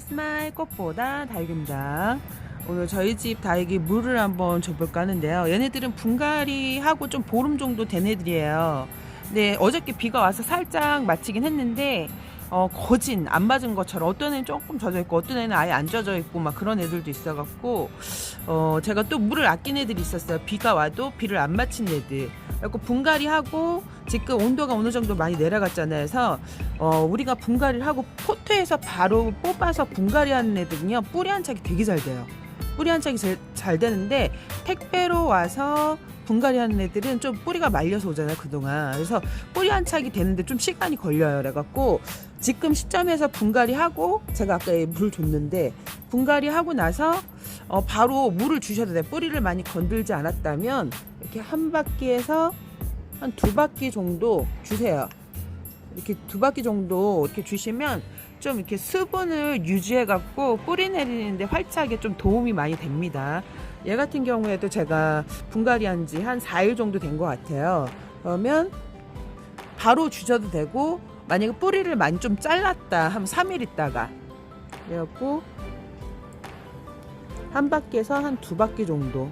스마일 꽃보다 다육입니다. 오늘 저희 집 다육이 물을 한번 줘볼까 하는데요. 얘네들은 분갈이 하고 좀 보름 정도 된 애들이에요. 근데 어저께 비가 와서 살짝 마치긴 했는데 어, 거진 안 맞은 것처럼 어떤 애는 조금 젖어 있고 어떤 애는 아예 안 젖어 있고 막 그런 애들도 있어 갖고 어, 제가 또 물을 아낀 애들이 있었어요. 비가 와도 비를 안 맞힌 애들. 그래고 분갈이 하고 지금 온도가 어느 정도 많이 내려갔잖아요. 그래서 어, 우리가 분갈이를 하고 포트에서 바로 뽑아서 분갈이 하는 애들은요 뿌리 한착이 되게 잘 돼요. 뿌리 한착이 잘, 잘 되는데 택배로 와서 분갈이 하는 애들은 좀 뿌리가 말려서 오잖아요 그동안. 그래서 뿌리 한착이 되는데 좀 시간이 걸려요. 그래갖고 지금 시점에서 분갈이 하고 제가 아까 물 줬는데 분갈이 하고 나서 어, 바로 물을 주셔도 돼요. 뿌리를 많이 건들지 않았다면 이렇게 한 바퀴에서 한 두 바퀴 정도 주세요. 이렇게 두 바퀴 정도 이렇게 주시면 좀 이렇게 수분을 유지해 갖고 뿌리 내리는데 활착에 좀 도움이 많이 됩니다. 얘 같은 경우에도 제가 분갈이 한 지 한 4일 정도 된 것 같아요. 그러면 바로 주셔도 되고 만약에 뿌리를 많이 좀 잘랐다 하면 3일 있다가 그래갖고 한 바퀴에서 한 두 바퀴 정도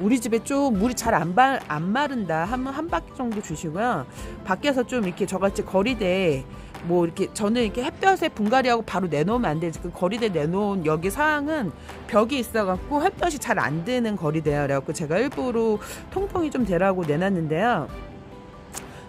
우리 집에 좀 물이 잘안 안 마른다 하면 한 바퀴 정도 주시고요. 밖에서 좀 이렇게 저같이 거리대 뭐 이렇게 저는 이렇게 햇볕에 분갈이하고 바로 내놓으면 안 되지. 그 거리대 내놓은 여기 사항은 벽이 있어갖고 햇볕이 잘 안 드는 거리대요. 그래갖고 제가 일부러 통풍이 좀 되라고 내놨는데요.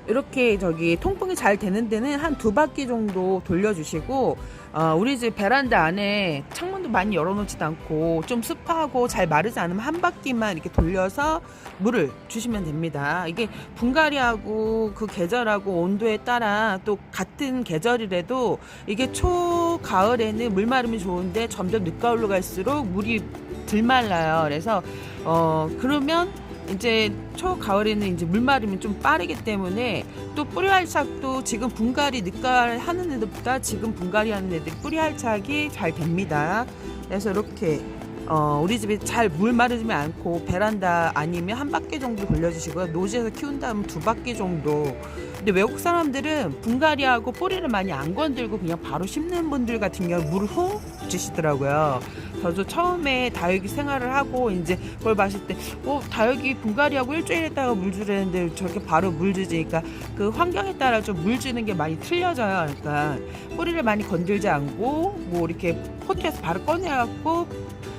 이렇게 저기 통풍이 잘 되는 데는 한 두 바퀴 정도 돌려주시고 어, 우리 집 베란다 안에 창문도 많이 열어놓지도 않고 좀 습하고 잘 마르지 않으면 한 바퀴만 이렇게 돌려서 물을 주시면 됩니다. 이게 분갈이하고 그 계절하고 온도에 따라 또 같은 계절이라도 이게 초 가을에는 물 마름이 좋은데 점점 늦가을로 갈수록 물이 들 말라요. 그래서 어 그러면 이제 초 가을에는 이제 물마름이 좀 빠르기 때문에 또 뿌리 활착도 지금 분갈이 늦가을 하는 애들보다 지금 분갈이 하는 애들 뿌리 활착이 잘 됩니다. 그래서 이렇게 어, 우리 집에 잘물 마르지 않고 베란다 아니면 한 바퀴 정도 돌려주시고요. 노지에서 키운다면 두 바퀴 정도. 근데 외국 사람들은 분갈이하고 뿌리를 많이 안 건들고 그냥 바로 심는 분들 같은 경우 물을 훅 주시더라고요. 저도 처음에 다육이 생활을 하고 이제 그걸 봤을 때, 어, 다육이 분갈이하고 일주일 있다가 물 주려는데 저렇게 바로 물 주지니까 그 환경에 따라 좀 물 주는 게 많이 틀려져요. 그러니까 뿌리를 많이 건들지 않고 뭐 이렇게 포트에서 바로 꺼내갖고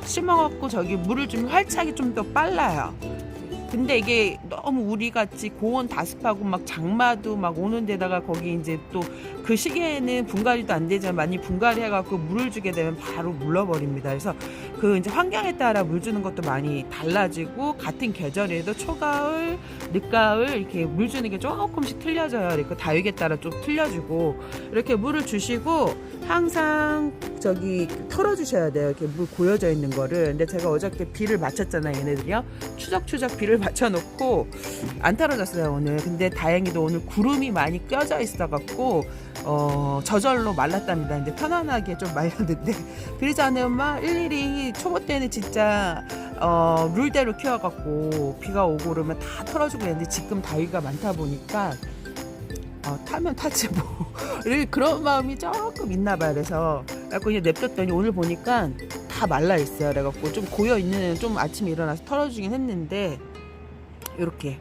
심어갖고 저기 물을 주면 활착이 좀 더 빨라요. 근데 이게 너무 우리 같이 고온 다습하고 막 장마도 막 오는 데다가 거기 이제 또 그 시기에는 분갈이도 안 되지만 많이 분갈이 해갖고 물을 주게 되면 바로 물러버립니다. 그래서 그 이제 환경에 따라 물 주는 것도 많이 달라지고 같은 계절에도 초가을, 늦가을 이렇게 물 주는 게 조금씩 틀려져요. 이렇게 다육에 따라 좀 틀려지고 이렇게 물을 주시고 항상 저기 털어주셔야 돼요. 이렇게 물 고여져 있는 거를. 근데 제가 어저께 비를 맞췄잖아요. 얘네들이요. 추적추적 비를 맞춰놓고 안 떨어졌어요 오늘. 근데 다행히도 오늘 구름이 많이 껴져 있어갖고 어, 저절로 말랐답니다. 근데 편안하게 좀 말렸는데 그러지 않으면 막 일일이 초보 때는 진짜 어, 룰대로 키워갖고 비가 오고 그러면 다 털어주고 했는데 지금 다위가 많다 보니까 어, 타면 타지 뭐 그런 마음이 조금 있나 봐요. 그래서 그래갖고 그냥 냅뒀더니 오늘 보니까 다 말라 있어요. 그래갖고 좀 고여 있는 좀 아침에 일어나서 털어주긴 했는데 이렇게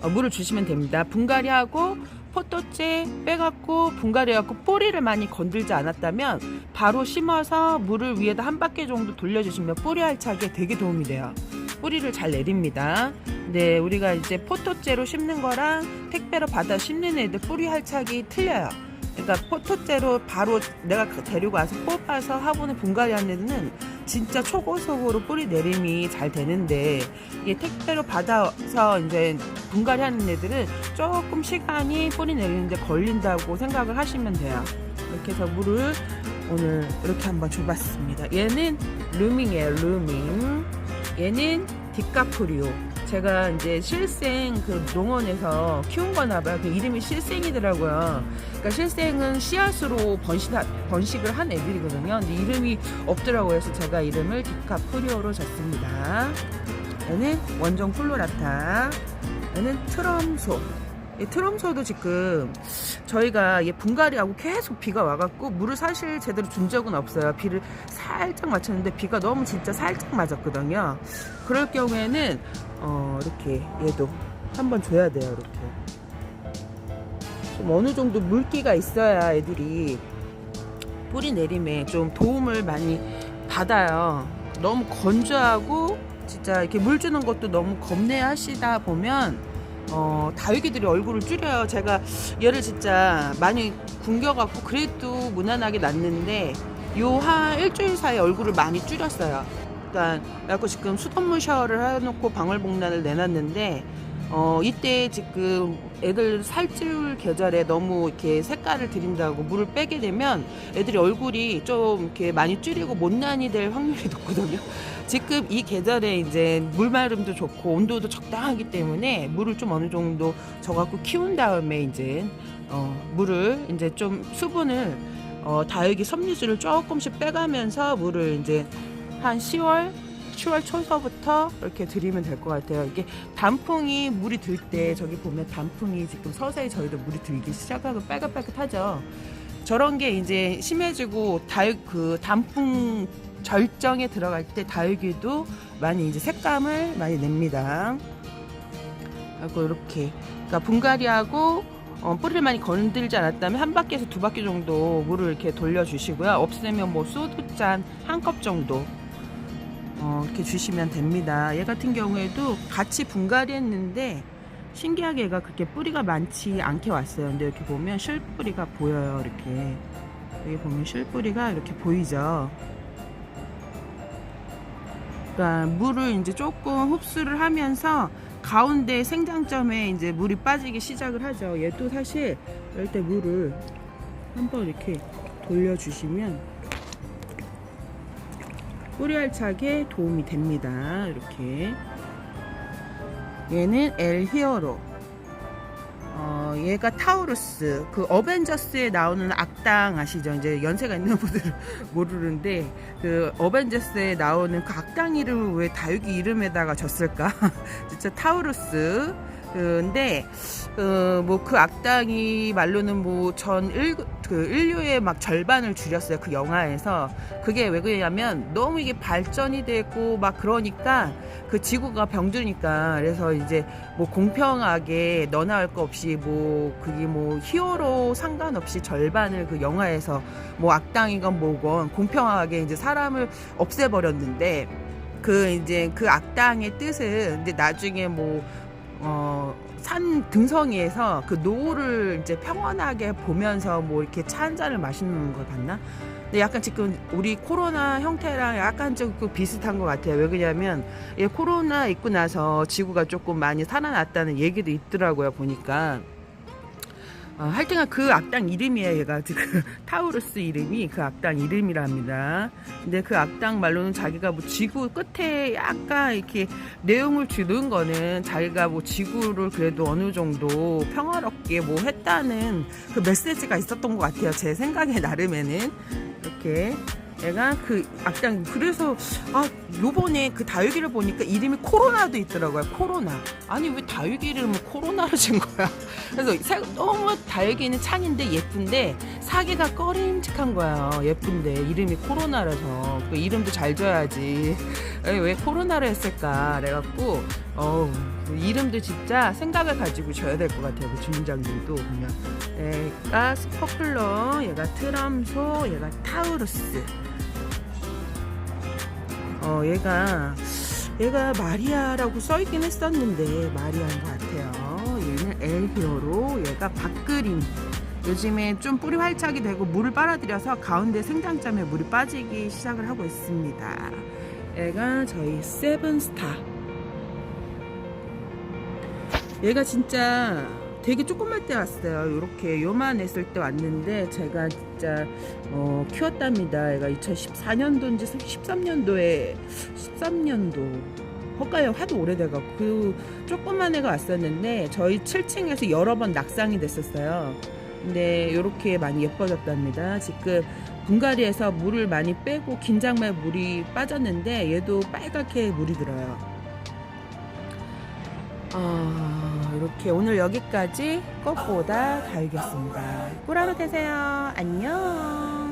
어, 물을 주시면 됩니다. 분갈이하고 포토째 빼갖고 분갈이해갖고 뿌리를 많이 건들지 않았다면 바로 심어서 물을 위에다 한 바퀴 정도 돌려주시면 뿌리 활착에 되게 도움이 돼요. 뿌리를 잘 내립니다. 네, 우리가 이제 포토째로 심는 거랑 택배로 받아 심는 애들 뿌리 활착이 틀려요. 그러니까 포토째로 바로 내가 데리고 와서 뽑아서 화분에 분갈이 하는 애는 진짜 초고속으로 뿌리 내림이 잘 되는데 이게 택배로 받아서 이제 분갈이 하는 애들은 조금 시간이 뿌리 내리는데 걸린다고 생각을 하시면 돼요. 이렇게 해서 물을 오늘 이렇게 한번 줘봤습니다. 얘는 루밍이에요, 루밍. 얘는 디카프리오. 제가 이제 실생 그 농원에서 키운 거나 봐요. 그 이름이 실생이더라고요. 그러니까 실생은 씨앗으로 번식, 번식을 한 애들이거든요. 근데 이름이 없더라고요. 그래서 제가 이름을 디카프리오로 줬습니다. 얘는 원종 플로라타. 얘는 트럼소. 이 트럼소도 지금 저희가 얘 분갈이하고 계속 비가 와갖고 물을 사실 제대로 준 적은 없어요. 비를 살짝 맞췄는데 비가 너무 진짜 살짝 맞았거든요. 그럴 경우에는 어, 이렇게 얘도 한번 줘야 돼요. 이렇게 좀 어느 정도 물기가 있어야 애들이 뿌리 내림에 좀 도움을 많이 받아요. 너무 건조하고 진짜 이렇게 물 주는 것도 너무 겁내 하시다 보면 어, 다육이들이 얼굴을 줄여요. 제가 얘를 진짜 많이 굶겨갖고 그래도 무난하게 났는데 요 한 일주일 사이에 얼굴을 많이 줄였어요. 그러니까 그래갖고 지금 수돗물 샤워를 해놓고 방울복란을 내놨는데 어, 이때 지금 애들 살찔 계절에 너무 이렇게 색깔을 들인다고 물을 빼게 되면 애들이 얼굴이 좀 이렇게 많이 줄이고 못난이 될 확률이 높거든요. 지금 이 계절에 이제 물마름도 좋고 온도도 적당하기 때문에 물을 좀 어느 정도 저갖고 키운 다음에 이제 어, 물을 이제 좀 수분을 어, 다육이 섬유질을 조금씩 빼가면서 물을 이제 한 10월 10월 초서부터 이렇게 드리면 될 것 같아요. 이게 단풍이 물이 들 때 저기 보면 단풍이 지금 서서히 저희도 물이 들기 시작하고 빨갛빨갛하죠. 저런 게 이제 심해지고 다육 그 단풍 절정에 들어갈 때 다육이도 많이 이제 색감을 많이 냅니다. 하고 이렇게 그러니까 분갈이하고 어, 뿌리를 많이 건들지 않았다면 한 바퀴에서 두 바퀴 정도 물을 이렇게 돌려주시고요. 없으면 뭐 소두잔 한 컵 정도 어, 이렇게 주시면 됩니다. 얘 같은 경우에도 같이 분갈이 했는데 신기하게 얘가 그렇게 뿌리가 많지 않게 왔어요. 근데 이렇게 보면 실 뿌리가 보여요. 이렇게 여기 보면 실 뿌리가 이렇게 보이죠. 그러니까 물을 이제 조금 흡수를 하면서 가운데 생장점에 이제 물이 빠지기 시작을 하죠. 얘도 사실 이럴 때 물을 한번 이렇게 돌려주시면 뿌리 알차게 도움이 됩니다. 이렇게 얘는 엘 히어로 어, 얘가 타우루스 그 어벤져스에 나오는 악당 아시죠? 이제 연세가 있는 분들은 모르는데 그 어벤져스에 나오는 그 악당 이름을 왜 다육이 이름에다가 줬을까? 진짜 타우루스 근데 어, 뭐그 악당이 말로는 뭐 전 그 인류의 막 절반을 줄였어요 그 영화에서. 그게 왜 그러냐면 너무 이게 발전이 되고 막 그러니까 그 지구가 병드니까. 그래서 이제 뭐 공평하게 너나 할 거 없이 뭐 그게 뭐 히어로 상관없이 절반을 그 영화에서 뭐 악당이건 뭐건 공평하게 이제 사람을 없애버렸는데 그 이제 그 악당의 뜻은 근데 나중에 뭐 어, 산 등성이에서 그 노을을 이제 평온하게 보면서 뭐 이렇게 차 한 잔을 마시는 걸 봤나? 근데 약간 지금 우리 코로나 형태랑 약간 좀그 비슷한 것 같아요. 왜 그러냐면 이 코로나 있고 나서 지구가 조금 많이 살아났다는 얘기도 있더라고요. 보니까. 어, 하여튼간 그 악당 이름이에요. 얘가 그 타우루스 이름이 그 악당 이름이랍니다. 근데 그 악당 말로는 자기가 뭐 지구 끝에 약간 이렇게 내용을 주는 거는 자기가 뭐 지구를 그래도 어느 정도 평화롭게 뭐 했다는 그 메시지가 있었던 것 같아요. 제 생각에 나름에는 이렇게 얘가 그 악당 그래서 아 요번에 그 다육이를 보니까 이름이 코로나도 있더라고요 코로나. 아니 왜 다육이 이름을 코로나로 진 거야? 그래서 사- 너무 다육이는 찬인데 예쁜데 사기가 꺼림직한 거야. 예쁜데 이름이 코로나라서. 그 이름도 잘 줘야지. 왜 코로나로 했을까? 그래갖고 어우 이름도 진짜 생각을 가지고 줘야 될 것 같아요 그 주민장님도 그냥 얘가 스퍼클러 얘가 트럼소 얘가 타우루스 어 얘가 얘가 마리아라고 써있긴 했었는데 마리아인 것 같아요. 얘는 엘히어로 얘가 박그린. 요즘에 좀 뿌리 활착이 되고 물을 빨아들여서 가운데 생장점에 물이 빠지기 시작을 하고 있습니다. 얘가 저희 세븐스타. 얘가 진짜 되게 조그만 때 왔어요. 이렇게 요만했을 때 왔는데 제가 진짜 어, 키웠답니다. 얘가 2014년도인지 13년도에 13년도 헛가요 하도 오래돼갖고 그 조그만 애가 왔었는데 저희 7층에서 여러 번 낙상이 됐었어요. 근데 이렇게 많이 예뻐졌답니다. 지금 분갈이에서 물을 많이 빼고 긴장말 물이 빠졌는데 얘도 빨갛게 물이 들어요. 아 이렇게 오늘 여기까지 꽃보다 다육이었습니다. 꿀하루 되세요. 안녕.